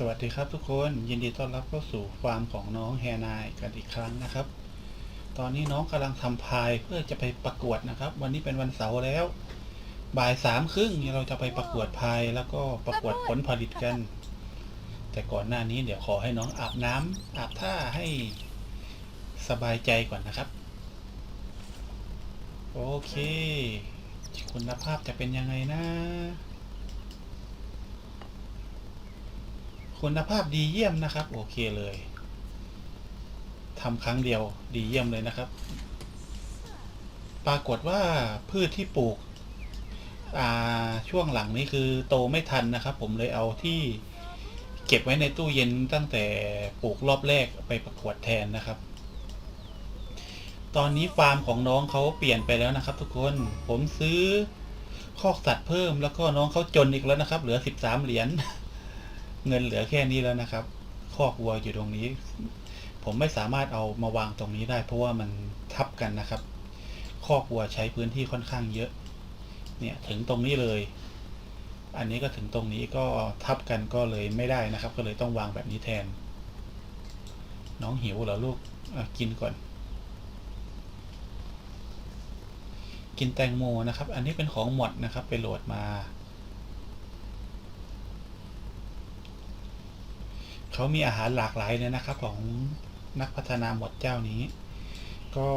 สวัสดีครับทุกคนยินดีต้อนรับเข้าสู่ฟาร์มของน้องแฮนายกันอีกครั้งนะครับ ตอนนี้น้องกำลังทำพายเพื่อจะไปประกวดนะครับ วันนี้เป็นวันเสาร์แล้วบ่ายสามครึ่งเราจะไปประกวดพายแล้วก็ประกวดผลผลิตกัน แต่ก่อนหน้านี้เดี๋ยวขอให้น้องอาบน้ำอาบท่าให้สบายใจก่อนนะครับ โอเค คุณภาพจะเป็นยังไงนะ คุณภาพดีเยี่ยมนะครับ โอเคเลยทำครั้งเดียวดีเยี่ยมเลยนะครับ ปรากฏว่าพืชที่ปลูกช่วงหลังนี้คือโตไม่ทันนะครับ ผมเลยเอาที่เก็บไว้ในตู้เย็นตั้งแต่ปลูกรอบแรกไปประกวดแทนนะครับ ตอนนี้ฟาร์มของน้องเขาเปลี่ยนไปแล้วนะครับ ทุกคนผมซื้อคอกสัตว์เพิ่มแล้วก็น้องเขาจนอีกแล้วนะครับ เหลือสิบสามเหรียญ เงินเหลือแค่นี้แล้วนะครับ คอกวัวอยู่ตรงนี้ ผมไม่สามารถเอามาวางตรงนี้ได้ เพราะว่ามันทับกันนะครับ คอกวัวใช้พื้นที่ค่อนข้างเยอะ เนี่ยถึงตรงนี้เลย อันนี้ก็ถึงตรงนี้ก็ทับกันก็เลยไม่ได้นะครับ ก็เลยต้องวางแบบนี้แทน น้องหิวเหรอลูกกินก่อน กินแตงโมนะครับ อันนี้เป็นของหมดนะครับ ไปโหลดมา เขามีอาหารหลากหลายเลยนะครับของนักพัฒนาหมดเจ้านี้ ก็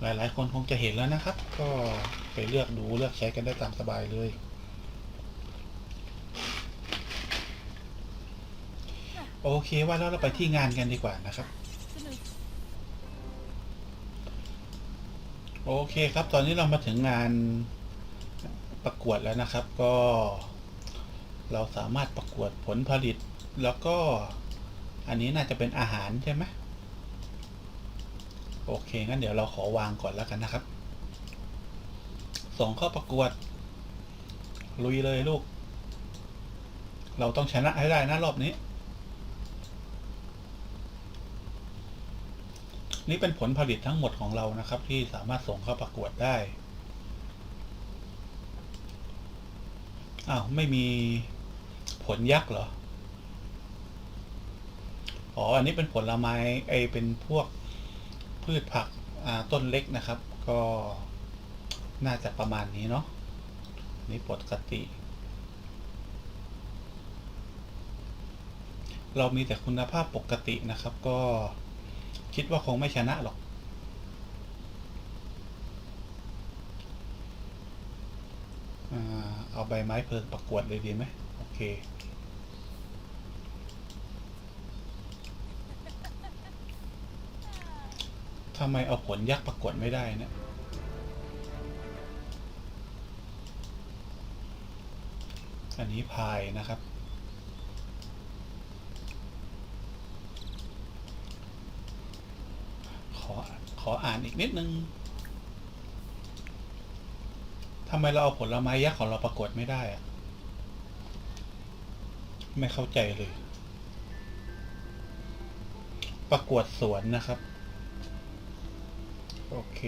หลายๆ คนคงจะเห็นแล้วนะครับ ก็ไปเลือกดูเลือกใช้กันได้ตามสบายเลย โอเคว่าแล้วเราไปที่งานกันดีกว่านะครับโอเคครับ ตอนนี้เรามาถึงงานประกวดแล้วนะครับ ก็ เราสามารถประกวดผลผลิต แล้วก็อันนี้น่าจะเป็นอาหารใช่ไหมโอเค งั้นเดี๋ยวเราขอวางก่อนแล้วกันนะครับ ส่งเข้าประกวด ลุยเลยลูก เราต้องชนะให้ได้นะรอบนี้ นี่เป็นผลผลิตทั้งหมดของเรานะครับ ที่สามารถส่งเข้าประกวดได้ อ้าว ไม่มีผลยักษ์เหรอ อ๋อ อันนี้เป็นผลไม้ไอเป็นพวกพืชผักต้นเล็กนะครับ ก็น่าจะประมาณนี้เนาะนี่ปกติ เรามีแต่คุณภาพปกตินะครับ ก็คิดว่าคงไม่ชนะหรอกอเอาใบไม้เพลิงประกวดเลยดีไหมโอเค ทำไมเอาผลยักษ์ประกวดไม่ได้นะี่ยอันนี้พายนะครับ ขอ ขออ่านอีกนิดนึงทำไมเราเอาผลไม้ยักษ์ของเราประกวดไม่ได้อะไม่เข้าใจเลย ประกวดสวนนะครับ โอเค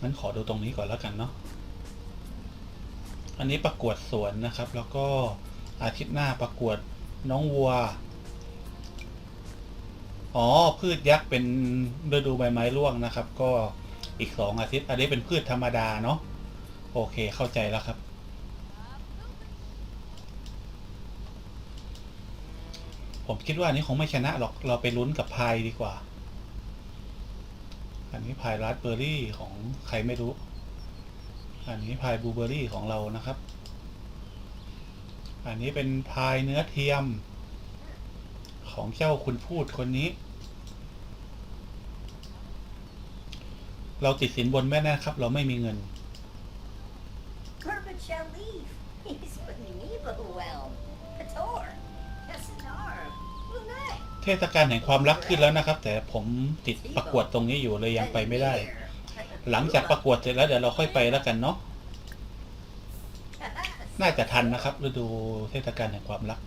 งั้นขอดูตรงนี้ก่อนแล้วกันเนาะอันนี้ประกวดสวนนะครับ แล้วก็อาทิตย์หน้าประกวดน้องวัว อ๋อ พืชยักษ์เป็นฤดูใบไม้ร่วงนะครับ ก็อีกสองอาทิตย์ อันนี้เป็นพืชธรรมดาเนาะ โอเค เข้าใจแล้วครับ ผมคิดว่าอันนี้คงไม่ชนะหรอก เราไปลุ้นกับพายดีกว่า อันนี้พายราสเบอร์รี่ของใครไม่รู้ อันนี้พายบลูเบอร์รี่ของเรานะครับ อันนี้เป็นพายเนื้อเทียม ของเจ้าคุณพูดคนนี้ เราติดสินบนแม่นะครับ เราไม่มีเงิน เทศกาลแห่งความรักขึ้นแล้วนะครับ แต่ผมติดประกวดตรงนี้อยู่เลยยังไปไม่ได้ หลังจากประกวดเสร็จแล้วเดี๋ยวเราค่อยไปแล้วกันเนาะน่าจะทันนะครับฤดูเทศกาลแห่งความรัก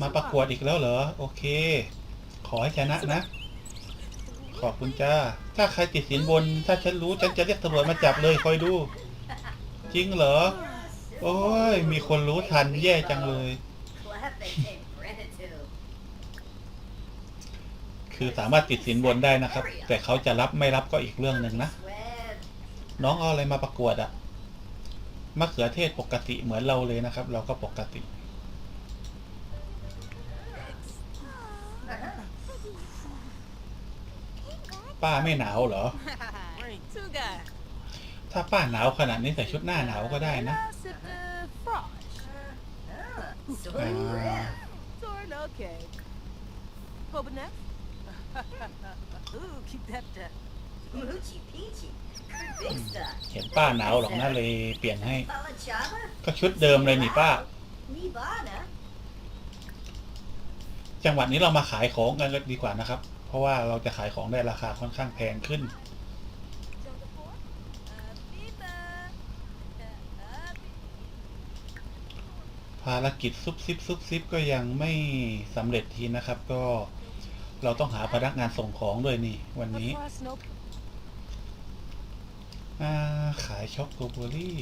มาประกวดอีกแล้วเหรอ โอเค ขอให้ชนะนะ ขอบคุณจ้า ถ้าใครติดสินบน ถ้าฉันรู้ฉันจะเรียกตำรวจมาจับเลยคอยดู จริงเหรอ โอ้ย มีคนรู้ทันแย่จังเลย คือสามารถติดสินบนได้นะครับ แต่เขาจะรับไม่รับก็อีกเรื่องหนึ่งนะ น้องเอาอะไรมาประกวดอะมะเขือเทศปกติเหมือนเราเลยนะครับ เราก็ปกติ ป้าไม่หนาวเหรอ ถ้าป้าหนาวขนาดนี้ใส่ชุดหน้าหนาวก็ได้นะ Sip the frosh. Ah, sweet Ah. breath. Torn okay. Hobanef? Ooh, keep that uh, Moochie peachy. Good big stuff. เห็นป้าหนาวหรอกนะเลยเปลี่ยนให้ Pala chava. ก็ชุดเดิมเลยนี่ป้า Nivana. จังหวัดนี้เรามาขายของกันก็ดีกว่านะครับ เพราะว่าเราจะขายของได้ราคาค่อนข้างแพงขึ้น ภารกิจซุบซิบซุบซิบก็ยังไม่สำเร็จทีนะครับ ก็เราต้องหาพนักงานส่งของด้วยนี่ วันนี้ขายช็อกโกแบอรี่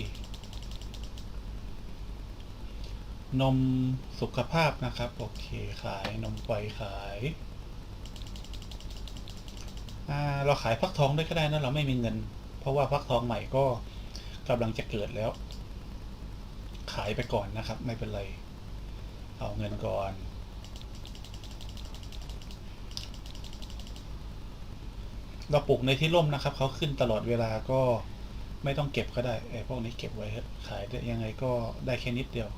นมสุขภาพนะครับ โอเค ขายนมไฟขายเราขายฟักทองด้วยก็ได้นะเราไม่มีเงิน เพราะว่าฟักทองใหม่ก็กำลังจะเกิดแล้ว ขายไปก่อนนะครับ ไม่เป็นไร เอาเงินก่อนเราปลูกในที่ร่มนะครับเขาขึ้นตลอดเวลาก็ไม่ต้องเก็บก็ได้ไอ้พวกนี้เก็บไว้เถอะขายได้ยังไงก็ได้แค่นิดเดียว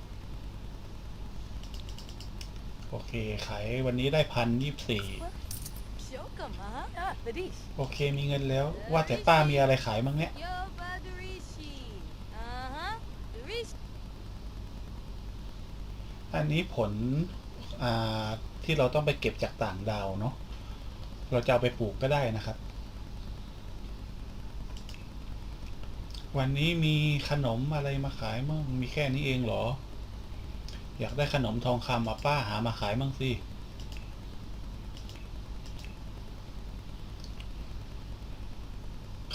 โอเค ขายวันนี้ได้พันยี่สิบสี่ Shokum, huh? Ah, the dish. โอเคมีเงินแล้วว่าแต่ป้ามีอะไรขายมั้งเนี่ย อันนี้ผลที่เราต้องไปเก็บจากต่างดาวเนาะ เราจะเอาไปปลูกก็ได้นะครับ วันนี้มีขนมอะไรมาขายมั่งมีแค่นี้เองเหรอ อยากได้ขนมทองคำมาป้าหามาขายมั่งสิ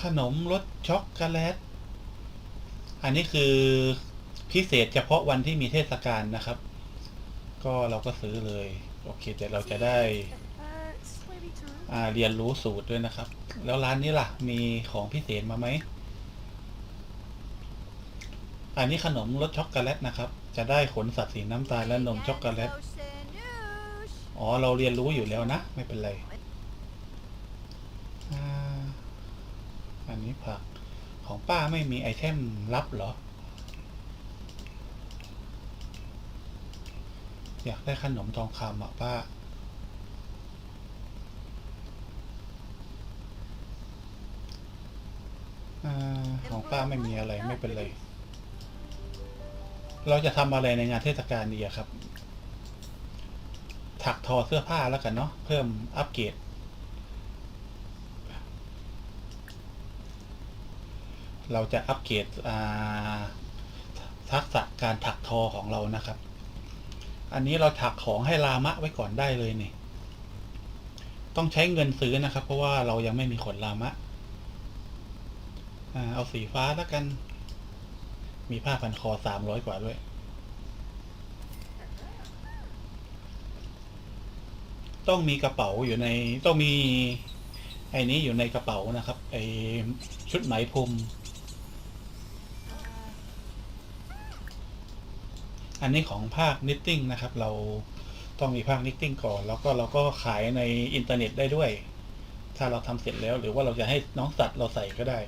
ขนมรสช็อกโกแลต อันนี้คือพิเศษเฉพาะวันที่มีเทศกาลนะครับ ก็เราก็ซื้อเลย โอเคแต่เราจะได้อ่าเรียนรู้สูตรด้วยนะครับ แล้วร้านนี้ล่ะ มีของพิเศษมาไหม อันนี้ขนมรสช็อกโกแลตนะครับ จะได้ขนสัตว์สีน้ำตาลและนมช็อกโกแลต อ๋อ เราเรียนรู้อยู่แล้วนะ ไม่เป็นไรอันนี้ผักของป้าไม่มีไอเทมลับเหรอ อยากได้ขนมทองคำอะป้าอาของป้าไม่มีอะไรไม่เป็นไร เราจะทำอะไรในงานเทศกาลดีอะครับ ถักทอเสื้อผ้าแล้วกันเนาะ เพิ่มอัปเกรด เราจะอัปเกรดอ่าทักษะการถักทอของเรานะครับ อันนี้เราถักของให้ลามะไว้ก่อนได้เลยนี่ ต้องใช้เงินซื้อนะครับ เพราะว่าเรายังไม่มีขนลามะเอาสีฟ้าแล้วกัน มีผ้าพันคอสามร้อยกว่าด้วย ต้องมีกระเป๋าอยู่ในต้องมีไอ้นี้อยู่ในกระเป๋านะครับไอชุดไหมพรม อันนี้ของภาคนิตติ้งนะครับ เราต้องมีภาคนิตติ้งก่อน แล้วก็เราก็ขายในอินเทอร์เน็ตได้ด้วย ถ้าเราทำเสร็จแล้ว หรือว่าเราจะให้น้องสัตว์เราใส่ก็ได้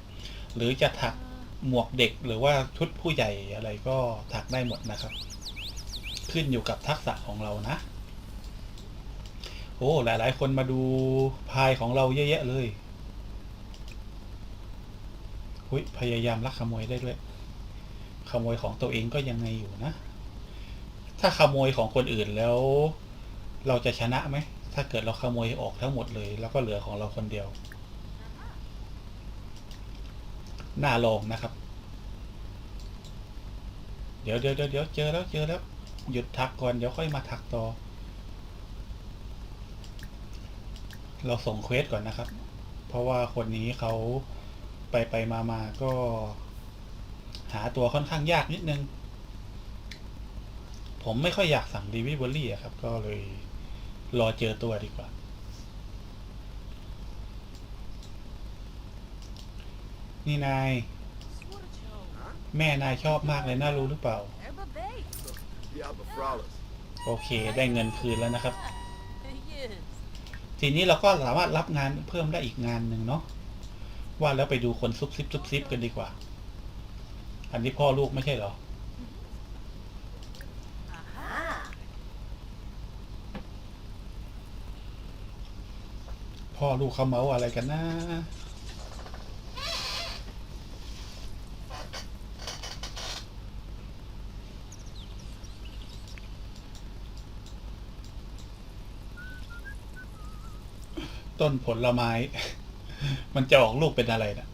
หรือจะถักหมวกเด็กหรือว่าชุดผู้ใหญ่อะไรก็ถักได้หมดนะครับ ขึ้นอยู่กับทักษะของเรานะ โอ้หลาย ๆ คนมาดูพายของเราเยอะแยะเลยหุยพยายามลักขโมยได้ด้วย ขโมยของตัวเองก็ยังไงอยู่นะ ถ้าขโมยของคนอื่นแล้ว เราจะชนะไหม ถ้าเกิดเราขโมยออกทั้งหมดเลย แล้วก็เหลือของเราคนเดียว หน่าลองนะครับ เดี๋ยวเดี๋ยวเดี๋ยวเจอแล้วเจอแล้ว หยุดทักก่อน เดี๋ยวค่อยมาทักต่อ เราส่งเควสก่อนนะครับ เพราะว่าคนนี้เขาไปไปมามาก็ หาตัวค่อนข้างยากนิดนึง ผมไม่ค่อยอยากสั่ง Delivery อะครับ ก็เลยรอเจอตัวดีกว่า นี่นาย แม่นายชอบมากเลยน่ารู้หรือเปล่า โอเคได้เงินคืนแล้วนะครับ ทีนี้เราก็สามารถรับงานเพิ่มได้อีกงานหนึ่งเนาะว่าแล้วไปดูคนซุบซิบซุบซิบกันดีกว่า อันนี้พ่อลูกไม่ใช่เหรอ พ่อลูกเขาเมาอะไรกันนะต้นผลไม้ มันจะออกลูกเป็นอะไรนะ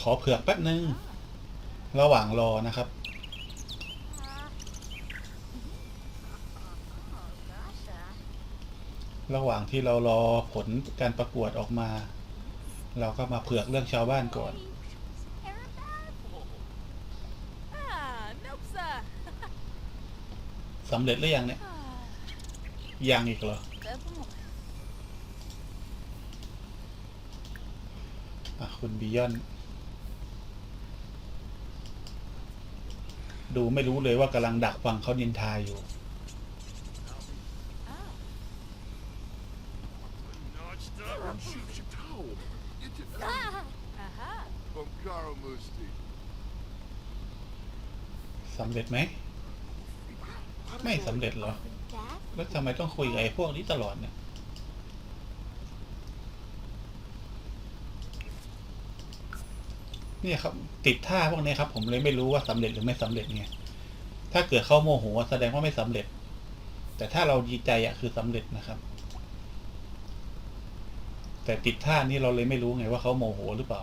ขอเผือกแป๊บนึง ระหว่างรอนะครับ ระหว่างที่เรารอผลการประกวดออกมา เราก็มาเผือกเรื่องชาวบ้านก่อน สำเร็จหรือยังเนี่ย ยังอีกเหรออะคุณบิยอน ดูไม่รู้เลยว่ากำลังดักฟังเขานินทายอยู่ สำเร็จไหม ไม่สำเร็จเหรอ แล้วทำไมต้องคุยกับไอ้พวกนี้ตลอดเนี่ย เนี่ยครับ ติดท่าพวกนี้ครับ ผมเลยไม่รู้ว่าสำเร็จหรือไม่สำเร็จไง ถ้าเกิดเขาโมโหแสดงว่าไม่สำเร็จ แต่ถ้าเราดีใจอะคือสำเร็จนะครับ แต่ติดท่านี้เราเลยไม่รู้ไงว่าเขาโมโหหรือเปล่า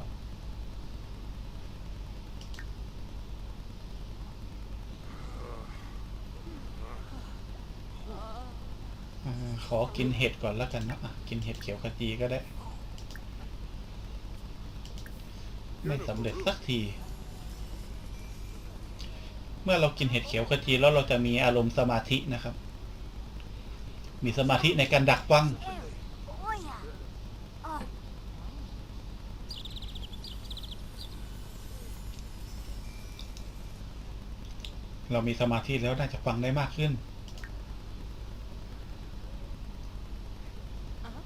อ่า ขอกินเห็ดก่อนแล้วกันนะอะกินเห็ดเขียวขจีก็ได้ ไม่สำเร็จสักที เมื่อเรากินเห็ดเขียวขจีแล้วเราจะมีอารมณ์สมาธินะครับ มีสมาธิในการดักฟังเรามีสมาธิแล้วน่าจะฟังได้มากขึ้น อ่าฮะ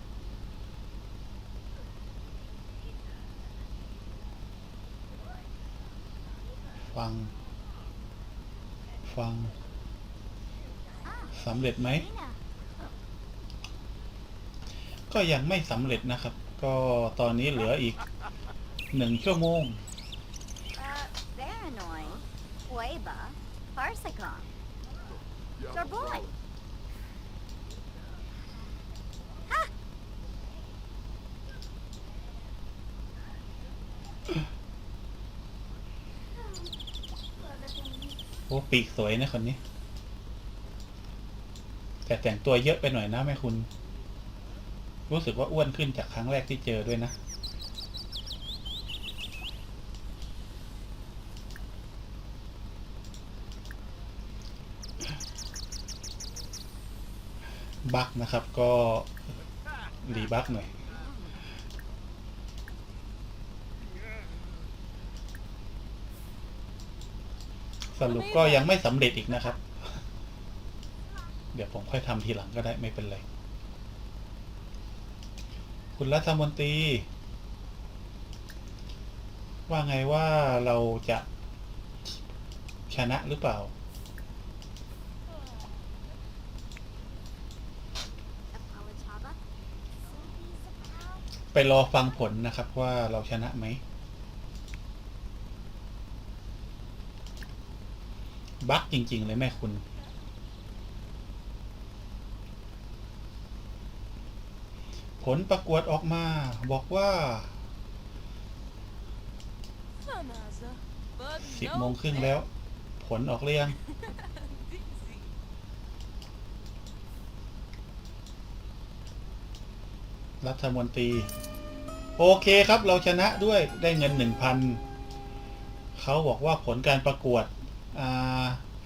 ฟัง ฟังสำเร็จไหม ก็ยังไม่สำเร็จนะครับ ก็ตอนนี้เหลืออีกหนึ่งชั่วโมง Parasicon. Your boy. Flawless. Ha! โอ้ ปีกสวยนะคนนี้ แต่แต่งตัวเยอะไปหน่อยนะแม่คุณ รู้สึกว่าอ้วนขึ้นจากครั้งแรกที่เจอด้วยนะบักนะครับก็รีบักหน่อย สรุปก็ยังไม่สำเร็จอีกนะครับ เดี๋ยวผมค่อยทำทีหลังก็ได้ไม่เป็นไร คุณรัฐมนตรี ว่าไงว่าเราจะชนะหรือเปล่า Apolachaba. ไปรอฟังผลนะครับว่าเราชนะไหม บักจริง ๆ เลยแม่คุณ ผลประกวดออกมา บอกว่าสิบโมงครึ่งแล้ว ผลออกเรียงรัฐมนตรี โอเคครับเราชนะด้วยได้เงินหนึ่งพันเขาบอกว่าผลการประกวด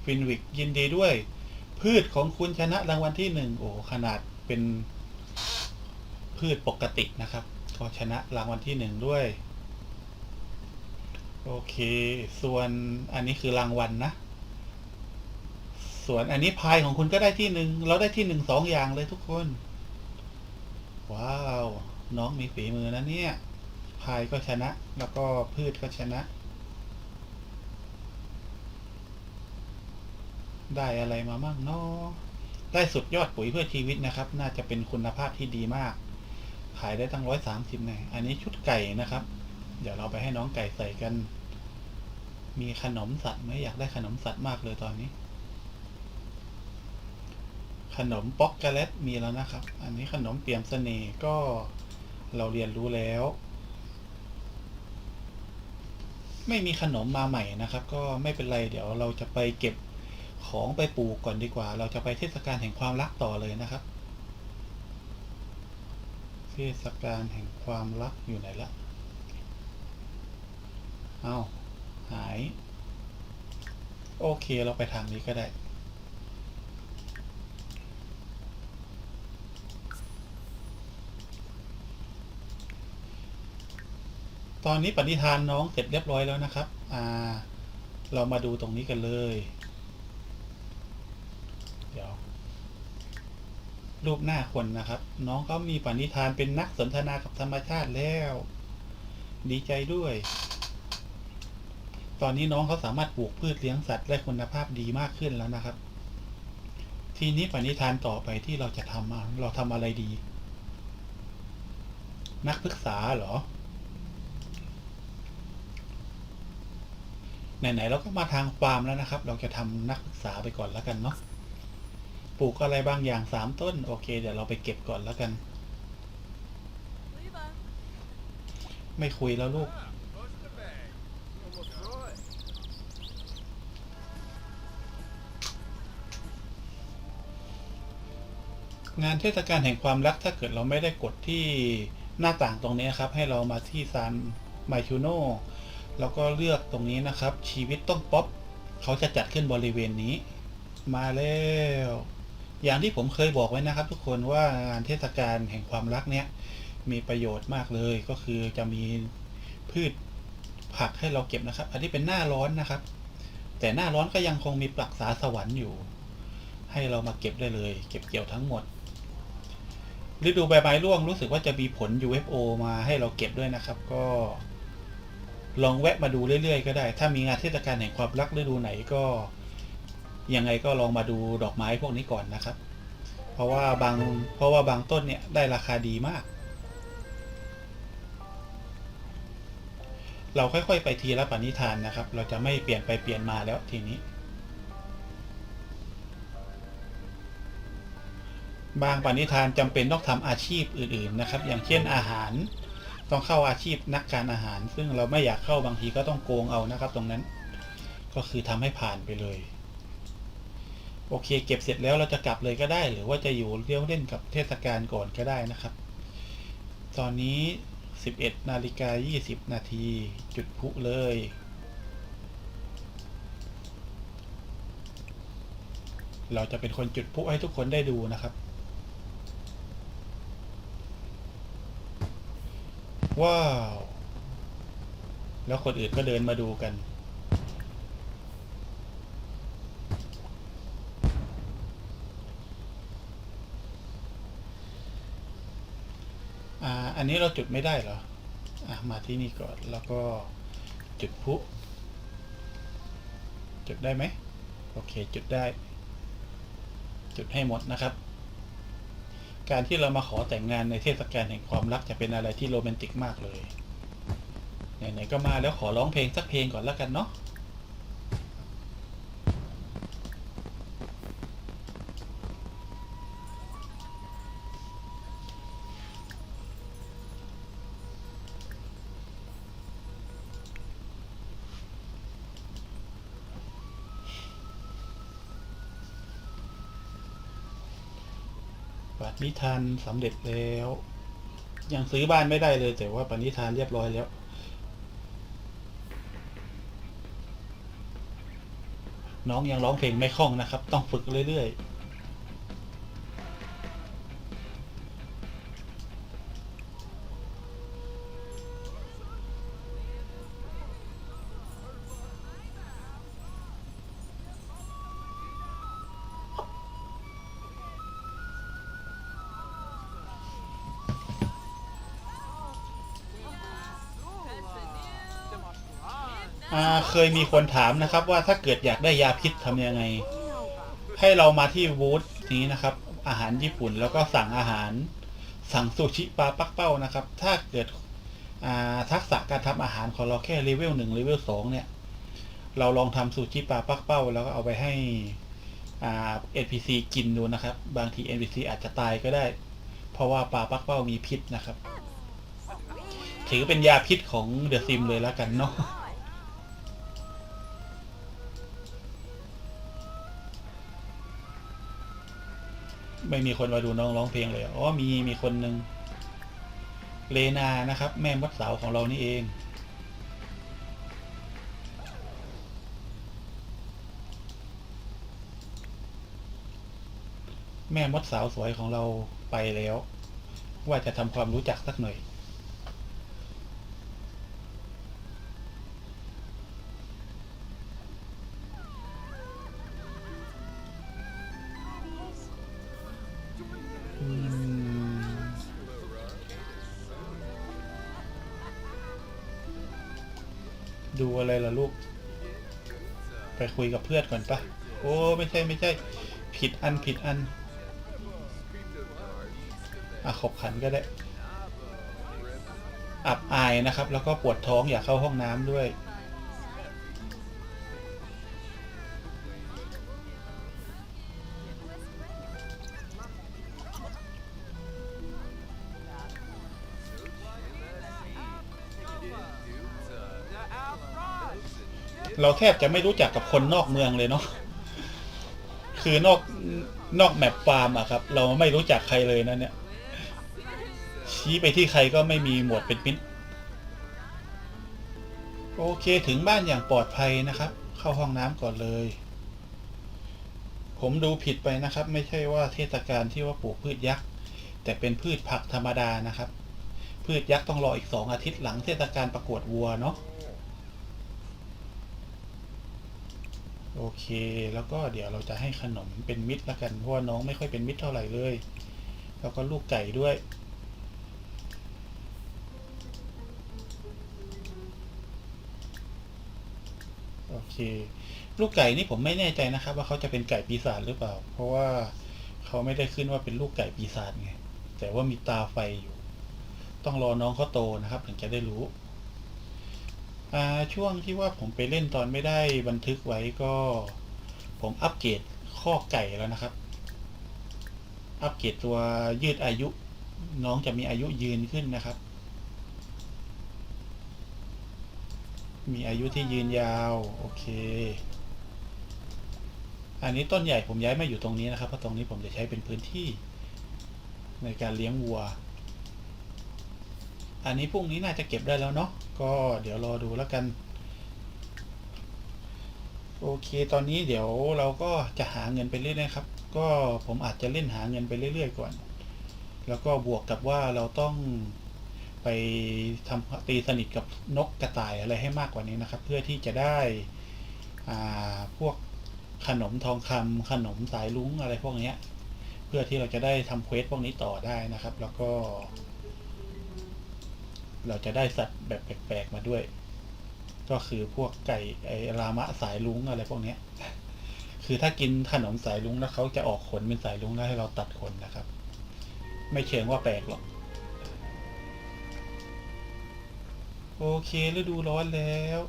ฟินวิกยินดีด้วย พืชของคุณชนะรางวัลที่หนึ่งโอ้ขนาดเป็นพืชปกตินะครับก็ชนะรางวัลที่หนึ่งด้วย โอเค ส่วนอันนี้คือรางวัลนะส่วนอันนี้พายของคุณก็ได้ที่หนึ่งเราได้ที่หนึ่งสองอย่างเลยทุกคน ว้าว น้องมีฝีมือนะเนี่ย พายก็ชนะ แล้วก็พืชก็ชนะ ได้อะไรมามั่งเนาะได้สุดยอดปุ๋ยเพื่อชีวิตนะครับ น่าจะเป็นคุณภาพที่ดีมาก ขายได้ตั้งร้อยสามสิบแน่อันนี้ชุดไก่นะครับ เดี๋ยวเราไปให้น้องไก่ใส่กัน มีขนมสัตว์ไหมอยากได้ขนมสัตว์มากเลยตอนนี้ ขนมป๊อกโกแลตมีแล้วนะครับ อันนี้ขนมเปียมเสน่ห์ก็เราเรียนรู้แล้ว ไม่มีขนมมาใหม่นะครับ ก็ไม่เป็นไรเดี๋ยวเราจะไปเก็บ ของไปปลูกก่อนดีกว่า เราจะไปเทศกาลแห่งความรักต่อเลยนะครับ เทศกาลแห่งความรักอยู่ไหนละเอาหาย โอเคเราไปทางนี้ก็ได้ตอนนี้ปณิธานน้องเสร็จเรียบร้อยแล้วนะครับ อ่า เรามาดูตรงนี้กันเลย เดี๋ยว รูปหน้าคนนะครับ น้องก็มีปณิธานเป็นนักสนทนากับธรรมชาติแล้ว ดีใจด้วย ตอนนี้น้องเขาสามารถปลูกพืชเลี้ยงสัตว์ได้คุณภาพดีมากขึ้นแล้วนะครับ ทีนี้ปณิธานต่อไปที่เราจะทำเราทำอะไรดี นักศึกษาเหรอไหนๆเราก็มาทางฟาร์มแล้วนะครับ เราจะทำนักศึกษาไปก่อนแล้วกันเนาะ ปลูกอะไรบางอย่างสามต้น โอเค เดี๋ยวเราไปเก็บก่อนแล้วกัน ไม่คุยแล้วลูก งานเทศกาลแห่งความรักถ้าเกิดเราไม่ได้กดที่หน้าต่างตรงนี้ครับ ให้เรามาที่ซานไมชูโนแล้วก็เลือกตรงนี้นะครับ ชีวิตต้องป๊อปเขาจะจัดขึ้นบริเวณนี้ มาแล้ว อย่างที่ผมเคยบอกไว้นะครับทุกคนว่างานเทศกาลแห่งความรักเนี้ยมีประโยชน์มากเลยก็คือจะมีพืชผักให้เราเก็บนะครับ อันนี้เป็นหน้าร้อนนะครับ แต่หน้าร้อนก็ยังคงมีปรักษาสวรรค์อยู่ ให้เรามาเก็บได้เลย เก็บเกี่ยวทั้งหมดฤดูใบไม้ร่วงรู้สึกว่าจะมีผล UFO มาให้เราเก็บด้วยนะครับ ก็ ลองแวะมาดูเรื่อยๆ ก็ได้ ถ้ามีงานเทศกาลแห่งความรักฤดูไหนก็ ยังไงก็ลองมาดูดอกไม้พวกนี้ก่อนนะครับ เพราะว่าบางเพราะว่าบางต้นเนี่ยได้ราคาดีมาก เราค่อยๆ ไปทีละปณิธานนะครับ เราจะไม่เปลี่ยนไปเปลี่ยนมาแล้วทีนี้ บางปณิธานจำเป็นต้องทำอาชีพอื่นๆนะครับ อย่างเช่นอาหารต้องเข้าอาชีพนักการอาหาร ซึ่งเราไม่อยากเข้าบางทีก็ต้องโกงเอานะครับ ตรงนั้น ก็คือทำให้ผ่านไปเลย โอเค เก็บเสร็จแล้วเราจะกลับเลยก็ได้ หรือว่าจะอยู่เลี้ยวเล่นกับเทศกาลก่อนก็ได้นะครับ ตอนนี้ 11นาฬิกา20 นาทีจุดพลุเลย เราจะเป็นคนจุดพลุให้ทุกคนได้ดูนะครับ ว้าว แล้วคนอื่นก็เดินมาดูกัน อ่า อั นนี้เราจุดไม่ได้เหรอ อะ มาที่นี่ก่อน แล้วก็จุดพุจุดได้ไหม โอเค จุดได้ จุดให้หมดนะครับ การที่เรามาขอแต่งงานในเทศกาลแห่งความรักจะเป็นอะไรที่โรแมนติกมากเลย ไหนๆก็มาแล้วขอร้องเพลงสักเพลงก่อนแล้วกันเนาะ ปฏิทานสำเร็จแล้ว ยังซื้อบ้านไม่ได้เลย แต่ว่าปณิธานเรียบร้อยแล้วน้องยังร้องเพลงไม่คล่องนะครับ ต้องฝึกเรื่อยๆ อ่าเคยมีคนถามนะครับว่าถ้าเกิดอยากได้ยาพิษทำยังไง ให้เรามาที่บูธนี้นะครับ อาหารญี่ปุ่นแล้วก็สั่งอาหาร สั่งซูชิปลาปักเป้านะครับ ถ้าเกิดทักษะการทำอาหารของเราแค่เลเวลหนึ่งเลเวลสองเนี่ย เราลองทำซูชิปลาปักเป้า แล้วก็เอาไปให้อ่า NPC กินดูนะครับ บางที NPC อาจจะตายก็ได้ เพราะว่าปลาปักเป้ามีพิษนะครับ ถือเป็นยาพิษของเดอะซิมเลยแล้วกันเนาะ ไม่มีคนมาดูน้องร้องเพลงเลยอ๋อมีมีคนหนึ่งเลนานะครับ แม่มดสาวของเรานี่เอง แม่มดสาวสวยของเราไปแล้ว ว่าจะทำความรู้จักสักหน่อย ไปคุยกับเพื่อนก่อนปะโอ้ไม่ใช่ไม่ใช่ ผิดอันผิดอัน อะขบขันก็ได้ อับอายนะครับ แล้วก็ปวดท้องอยากเข้าห้องน้ำด้วย เราแทบจะไม่รู้จักกับคนนอกเมืองเลยเนาะคือนอกนอกแมปฟาร์มอะครับ เราไม่รู้จักใครเลยนะเนี่ย ชี้ไปที่ใครก็ไม่มีหมวดเป็นมิตรโอเคถึงบ้านอย่างปลอดภัยนะครับ เข้าห้องน้ำก่อนเลย ผมดูผิดไปนะครับ ไม่ใช่ว่าเทศกาลที่ว่าปลูกพืชยักษ์แต่เป็นพืชผักธรรมดานะครับ พืชยักษ์ต้องรออีกสองอาทิตย์หลังเทศกาลประกวดวัวเนาะ โอเค แล้วก็เดี๋ยวเราจะให้ขนมเป็นมิตรล้วกัน เพราะว่าน้องไม่ค่อยเป็นมิตรเท่าไหร่เลย แล้วก็ลูกไก่ด้วย โอเค ลูกไก่นี่ผมไม่แน่ใจนะครับ ว่าเขาจะเป็นไก่ปีศาจหรือเปล่า เพราะว่าเขาไม่ได้ขึ้นว่าเป็นลูกไก่ปีศาจไง แต่ว่ามีตาไฟอยู่ ต้องรอน้องเขาโตนะครับ ถึงจะได้รู้ ช่วงที่ว่าผมไปเล่นตอนไม่ได้บันทึกไว้ก็ ผมอัปเกรดข้อไก่แล้วนะครับ อัปเกรดตัวยืดอายุ น้องจะมีอายุยืนขึ้นนะครับ มีอายุที่ยืนยาว โอเค อันนี้ต้นใหญ่ผมย้ายมาอยู่ตรงนี้นะครับเพราะตรงนี้ผมจะใช้เป็นพื้นที่ในการเลี้ยงวัว อันนี้พรุ่งนี้น่าจะเก็บได้แล้วเนาะก็เดี๋ยวรอดูแล้วกัน โอเค ตอนนี้เดี๋ยวเราก็จะหาเงินไปเรื่อยๆครับ ก็ผมอาจจะเล่นหาเงินไปเรื่อยๆก่อน แล้วก็บวกกับว่าเราต้องไปทำตีสนิทกับนกกระต่ายอะไรให้มากกว่านี้นะครับ เพื่อที่จะได้พวกขนมทองคำขนมสายลุ้งอะไรพวกเนี้ยเพื่อที่เราจะได้ทำเควสพวกนี้ต่อได้นะครับ แล้วก็ เราจะได้สัตว์แบบแปลกๆมาด้วย ก็คือพวกไก่ไอรามะสายลุงอะไรพวกเนี้ย คือถ้ากินขนมสายลุงแล้วเขาจะออกขนเป็นสายลุงแล้วให้เราตัดขนนะครับ ไม่เชิงว่าแปลกหรอก โอเคฤดูร้อนแล้ว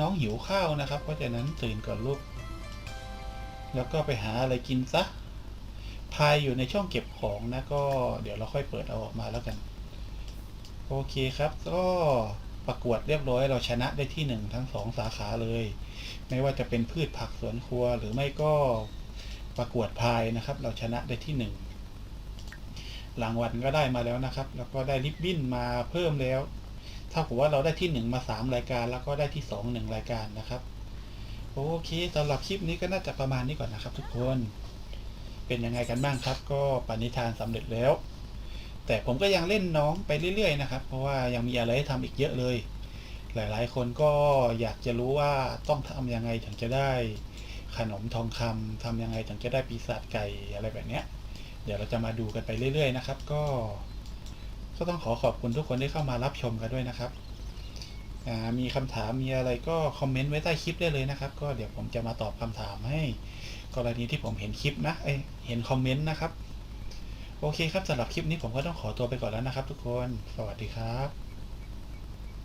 น้องหิวข้าวนะครับ เพราะฉะนั้นตื่นก่อนลูก แล้วก็ไปหาอะไรกินซะ พายอยู่ในช่องเก็บของนะก็เดี๋ยวเราค่อยเปิดเอาออกมาแล้วกัน โอเคครับก็ประกวดเรียบร้อยเราชนะได้ที่หนึ่งทั้งสองสาขาเลย ไม่ว่าจะเป็นพืชผักสวนครัวหรือไม่ก็ปประกวดพายนะครับ เราชนะได้ที่หนึ่งรางวัลก็ได้มาแล้วนะครับ แล้วก็ได้ริบบิ้นมาเพิ่มแล้วเท่ากับว่าเราได้ที่หนึ่งมาสามรายการ แล้วก็ได้ที่สองหนึ่งรายการนะครับ โอเคสำหรับคลิปนี้ก็น่าจะประมาณนี้ก่อนนะครับทุกคน เป็นยังไงกันบ้างครับ ก็ปณิธานสำเร็จแล้ว แต่ผมก็ยังเล่นน้องไปเรื่อยๆนะครับ เพราะว่ายังมีอะไรให้ทำอีกเยอะเลย หลายๆ คนก็อยากจะรู้ว่าต้องทำยังไงถึงจะได้ขนมทองคำทำยังไงถึงจะได้ปีศาจไก่อะไรแบบเนี้ย เดี๋ยวเราจะมาดูกันไปเรื่อยๆนะครับ ก็ก็ต้องขอขอบคุณทุกคนที่เข้ามารับชมกันด้วยนะครับมีคำถามมีอะไรก็คอมเมนต์ไว้ใต้คลิปได้เลยนะครับ ก็เดี๋ยวผมจะมาตอบคำถามให้ กรณีที่ผมเห็นคลิปนะเอ้เห็นคอมเมนต์นะครับ โอเคครับสำหรับคลิปนี้ผมก็ต้องขอตัวไปก่อนแล้วนะครับทุกคน สวัสดีครับ